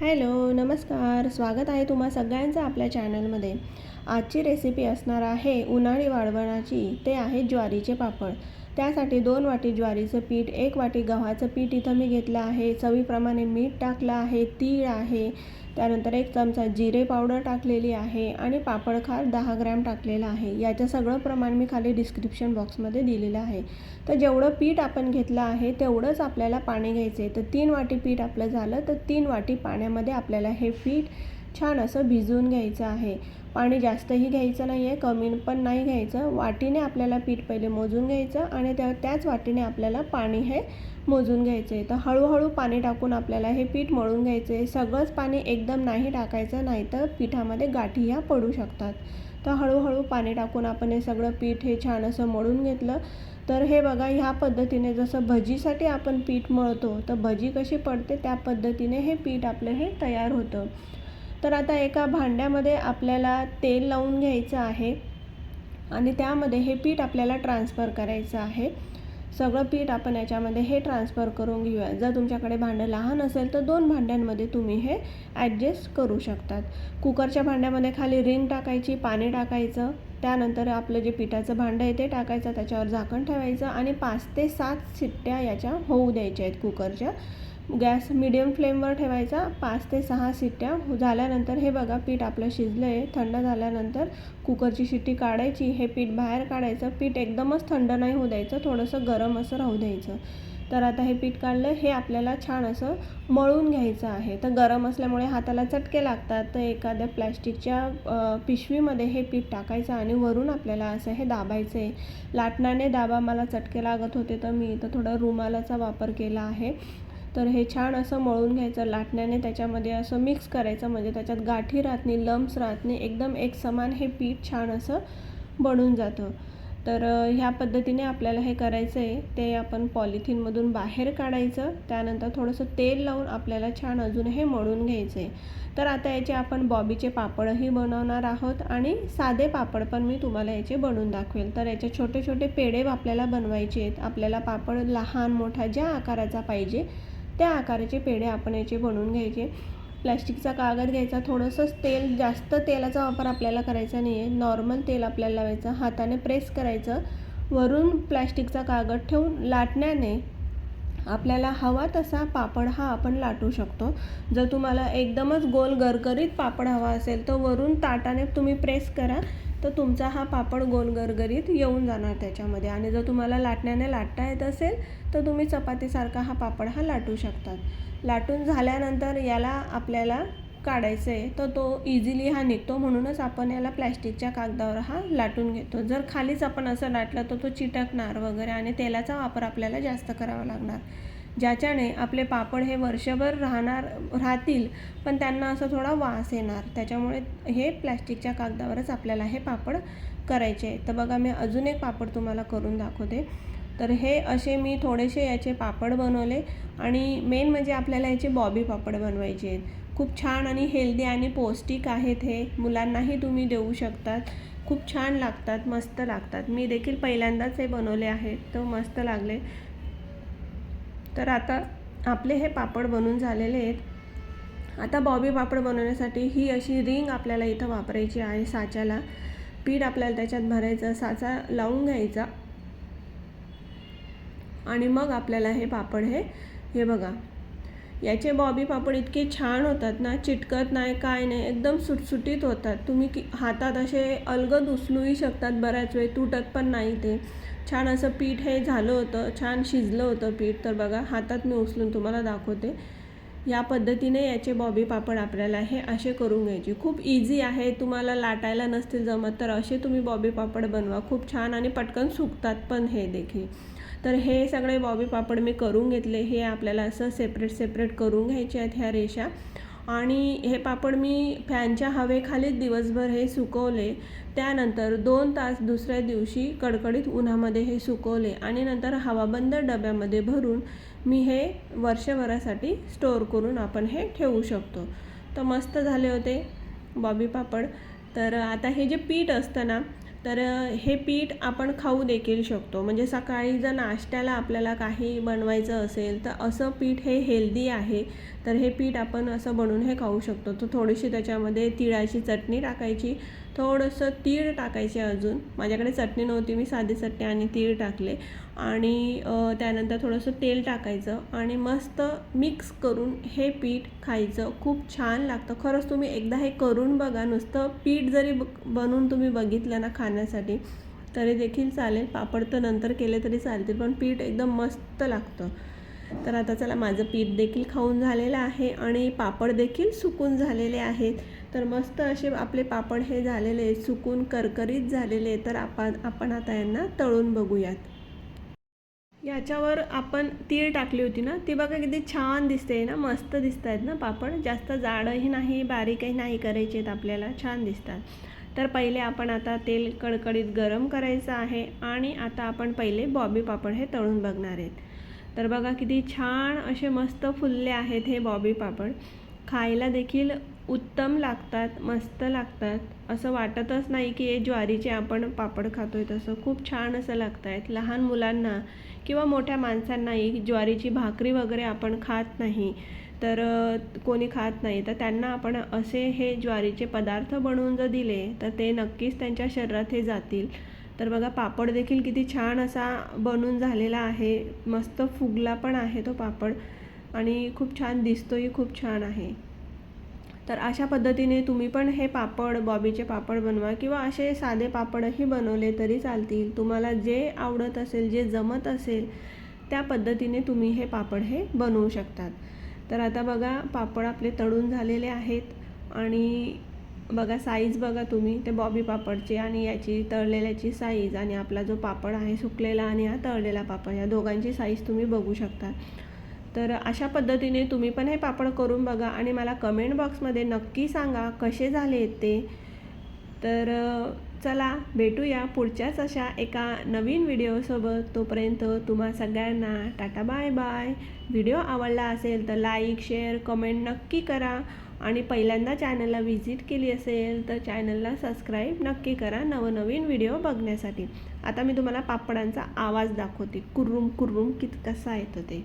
Hello नमस्कार. स्वागत आहे तुम्हा सगळ्यांचं आपल्या चॅनलमध्ये. आजची रेसिपी असणार आहे उन्हाळी वाळवणाची. ते आहे ज्वारीचे पापड. त्यासाठी दोन वाटी ज्वारीचं पीठ एक वाटी गव्हाचं पीठ इथं मी घेतलं आहे. चवीप्रमाणे मीठ टाकलं आहे तीळ आहे. त्यानंतर एक चमचा जिरे पावडर टाकलेली आहे आणि पापडखार दहा ग्रॅम टाकलेला आहे. याचं सगळं प्रमाण मी खाली डिस्क्रिप्शन बॉक्समध्ये दिलेलं आहे. तर जेवढं पीठ आपण घेतलं आहे तेवढंच आपल्याला पाणी घ्यायचं आहे तर तीन वाटी पीठ आपलं झालं तर तीन वाटी पाण्यामध्ये आपल्याला हे पीठ छान असं भिजवून घ्यायचं आहे. पाणी जास्तही घ्यायचं नाही आहे कमी पण नाही घ्यायचं. वाटीने आपल्याला पीठ पहिले मोजून घ्यायचं आणि त्या त्याच वाटीने आपल्याला पाणी हे मोजून घ्यायचं आहे तर हळूहळू पाणी टाकून आपल्याला हे पीठ मळून घ्यायचं आहे सगळंच पाणी एकदम नाही टाकायचं नाही तर पिठामध्ये गाठी ह्या पडू शकतात. तर हळूहळू पाणी टाकून आपण हे सगळं पीठ हे छान असं मळून घेतलं. तर हे बघा ह्या पद्धतीने जसं भजीसाठी आपण पीठ मळतो तर भजी कशी पडते त्या पद्धतीने हे पीठ आपलं हे तयार होतं. तर आता एका भांड्यामध्ये आपल्याला तेल लावून घ्यायचं आहे. आणि त्यामध्ये हे पीठ आपल्याला ट्रान्सफर करायचं आहे. सगळं पीठ आपण याच्यामध्ये हे ट्रान्सफर करून घेऊया. जर तुमच्याकडे भांडं लहान असेल तर दोन भांड्यांमध्ये तुम्ही हे ॲडजस्ट करू शकतात. कुकरच्या भांड्यामध्ये खाली रिंग टाकायची पाणी टाकायचं त्यानंतर आपलं जे पिठाचं भांडं आहे ते टाकायचं त्याच्यावर झाकण ठेवायचं आणि पाच ते सात शिट्ट्या याच्या होऊ द्यायच्या आहेत कुकरच्या. गॅस मिडियम फ्लेमवर ठेवायचा. पाच ते सहा शिट्ट्या. झाल्यानंतर हे बघा पीठ आपलं शिजलं आहे थंड झाल्यानंतर कुकरची शिट्टी काढायची. हे पीठ बाहेर काढायचं. पीठ एकदमच थंड नाही होऊ द्यायचं. थोडंसं गरम असं राहू द्यायचं. तर आता हे पीठ काढलं. हे आपल्याला छान असं मळून घ्यायचं आहे. तर गरम असल्यामुळे हाताला चटके लागतात. तर एखाद्या प्लॅस्टिकच्या पिशवीमध्ये हे पीठ टाकायचं आणि वरून आपल्याला असं हे दाबायचं आहे. लाटण्याने दाबा मला चटके लागत होते तर मी इथं थोडं रुमालाचा वापर केला आहे. तर हे छान असं मळून घ्यायचं लाटण्याने त्याच्यामध्ये असं मिक्स करायचं म्हणजे त्याच्यात गाठी राहत नाही लम्स राहत नाही एकदम एक समान हे पीठ छान असं बनून जातं. तर ह्या पद्धतीने आपल्याला हे करायचं आहे ते आपण पॉलिथिनमधून बाहेर काढायचं त्यानंतर थोडंसं तेल लावून आपल्याला छान अजून हे मळून घ्यायचं आहे तर आता याचे आपण बॉबीचे पापडही बनवणार आहोत आणि साधे पापड पण मी तुम्हाला याचे बनवून दाखवेल. तर याचे छोटे छोटे पेढे आपल्याला बनवायचे आहेत. आपल्याला पापड लहान मोठा ज्या आकाराचा पाहिजे त्या आकाराचे पेढे आपण याचे बनवून घ्यायचे. प्लॅस्टिकचा कागद घ्यायचा थोडंसंच तेल जास्त तेलाचा वापर आपल्याला करायचा नाही आहे नॉर्मल तेल आपल्याला लावायचं हाताने प्रेस करायचं. वरून प्लॅस्टिकचा कागद ठेवून लाटण्याने आपल्याला हवा तसा पापड हा आपण लाटू शकतो. जर तुम्हाला एकदमच गोल गरगरीत पापड हवा असेल तर वरून ताटाने तुम्ही प्रेस करा. तर तुमचा हा पापड गोलगरगरीत येऊन जाणार त्याच्यामध्ये. आणि जर तुम्हाला लाटण्याने लाटता येत असेल तर तुम्ही चपातीसारखा हा पापड हा लाटू शकतात. लाटून झाल्यानंतर याला आपल्याला काढायचं आहे. तर तो इझिली हा निघतो. म्हणूनच आपण याला प्लॅस्टिकच्या कागदावर हा लाटून घेतो. जर खालीच आपण असं लाटलं तर तो चिटकणार वगैरे आणि तेलाचा वापर आपल्याला जास्त करावा लागणार. ज्याच्याने आपले पापड हे वर्षभर राहणार राहतील पण त्यांना असं थोडा वास येणार. त्याच्यामुळे हे प्लॅस्टिकच्या कागदावरच आपल्याला हे पापड करायचे. तर बघा मी अजून एक पापड तुम्हाला करून दाखवते. तर हे असे मी थोडेसे याचे पापड बनवले आणि मेन म्हणजे आपल्याला याचे बॉबी पापड बनवायचे आहेत. खूप छान आणि हेल्दी आणि पौष्टिक आहेत हे. मुलांनाही तुम्ही देऊ शकतात. खूप छान लागतात मस्त लागतात. मी देखील पहिल्यांदाच हे बनवले आहेत. तर मस्त लागले. तर आता आपले हे पापड बनून झालेले आहेत. आता बॉबी पापड बनवण्यासाठी ही अशी रिंग आपल्याला इथं वापरायची आहे साच्याला. पीठ आपल्याला त्याच्यात भरायचं साचा लावून घ्यायचा. आणि मग आपल्याला हे पापड हे हे बघा. याचे बॉबी पापड इतके छान होतात ना चिटकत नाही काय नाही एकदम सुटसुटीत होतात. तुम्ही की हातात असे अलगद उचलूही शकतात बऱ्याच वेळ तुटत पण नाही ते. छान असं पीठ हे झालं होतं छान शिजलं होतं पीठ. तर बघा हातात मी उचलून तुम्हाला दाखवते. या पद्धतीने याचे बॉबी पापड आपल्याला हे असे करून घ्यायचे. खूप इझी आहे तुम्हाला लाटायला नसतील जमत तर असे तुम्ही बॉबी पापड बनवा. खूप छान आणि पटकन सुकतात पण हे देखील. तर हे सगळे बॉबी पापड मी करून घेतले. हे आपल्याला असं सेपरेट सेपरेट करून घ्यायचे आहेत ह्या रेषा. आणि हे पापड मी फॅनच्या हवेखालीच दिवसभर हे सुकवले. त्यानंतर दोन तास दुसऱ्या दिवशी कडकडीत उन्हामध्ये हे सुकवले आणि नंतर हवाबंद डब्यामध्ये भरून मी हे वर्षभरासाठी स्टोअर करून आपण हे ठेवू शकतो. तर मस्त झाले होते बॉबी पापड. तर आता हे जे पीठ असतं ना तर हे पीठ आपण खाऊ देखील शकतो. म्हणजे सकाळी जर नाश्त्याला आपल्याला काही बनवायचं असेल तर असं पीठ हे हेल्दी आहे. तर हे पीठ आपण असं बनवून हे खाऊ शकतो. तर थोडीशी त्याच्यामध्ये तिळाची चटणी टाकायची. थोडंसं तीळ टाकायचे अजून. माझ्याकडे चटणी नव्हती मी साधी चटणी आणि तीळ टाकले. आणि त्यानंतर थोडंसं तेल टाकायचं आणि मस्त मिक्स करून हे पीठ खायचं. खूप छान लागतं. खरंच तुम्ही एकदा हे करून बघा. नुसतं पीठ जरी ब बनवून तुम्ही बघितलं ना खाण्यासाठी तरी देखील चालेल. पापड तर नंतर केले तरी चालतील पण पीठ एकदम मस्त लागतं. तर आता चला माझं पीठ देखील खाऊन झालेलं आहे आणि पापड देखील सुकून झालेले आहेत. तर मस्त असे आपले पापड हे झालेले आहेत सुकून करकरीत झालेले आहे तर आपण आपण आता यांना तळून बघूयात. याच्यावर आपण तीळ टाकली होती ना ती बघा किती छान दिसते ना मस्त दिसत आहेत ना पापड. जास्त जाडही नाही बारीकही नाही करायचे आहेत आपल्याला छान दिसतात. तर पहिले आपण आता तेल कडकडीत गरम करायचं आहे आणि आता आपण पहिले बॉबी पापड हे तळून बघणार आहेत. तर बघा किती छान असे मस्त फुलले आहेत हे बॉबी पापड. खायला देखील उत्तम लागतात मस्त लागतात. असं वाटतच नाही की हे ज्वारीचे आपण पापड खातोय तसं. खूप छान असं लागत आहेत लहान मुलांना किंवा मोठ्या माणसांनाही ज्वारीची भाकरी वगैरे आपण खात नाही तर कोणी खात नाही. तर त्यांना आपण असे हे ज्वारीचे पदार्थ बनवून जर दिले तर ते नक्कीच त्यांच्या शरीरात हे जातील. तर बघा पापड देखील किती छान असा बनून झालेला आहे. मस्त फुगला पण आहे तो पापड. आणि खूप छान दिसतोही खूप छान आहे. तर अशा पद्धतीने तुम्ही पण हे पापड बॉबीचे पापड बनवा किंवा असे साधे पापडही बनवले तरी चालतील. तुम्हाला जे आवडत असेल जे जमत असेल त्या पद्धतीने तुम्ही हे पापड हे बनवू शकतात. तर आता बघा पापड आपले तळून झालेले आहेत आणि बघा साईज बघा तुम्ही ते बॉबी पापडची आणि याची तळलेल्याची साईज आणि आपला जो पापड आहे सुकलेला आणि हा तळलेला पापड या दोघांची साईज तुम्ही बघू शकता. तर अशा पद्धतीने तुम्ही पण हे पापड करून बघा आणि मला कमेंट बॉक्समध्ये नक्की सांगा कसे झाले ते. तर चला भेटूया पुढच्याच अशा एका नवीन व्हिडिओसोबत. तोपर्यंत तुम्हा सगळ्यांना टाटा बाय बाय. व्हिडिओ आवडला असेल तर लाईक शेअर कमेंट नक्की करा. आणि पहिल्यांदा चॅनलला व्हिजिट केली असेल तर चॅनलला सबस्क्राईब नक्की करा नवनवीन व्हिडिओ बघण्यासाठी. आता मी तुम्हाला पापडांचा आवाज दाखवते. कुर्रुम कुर्रुम कित कसा येतो ते.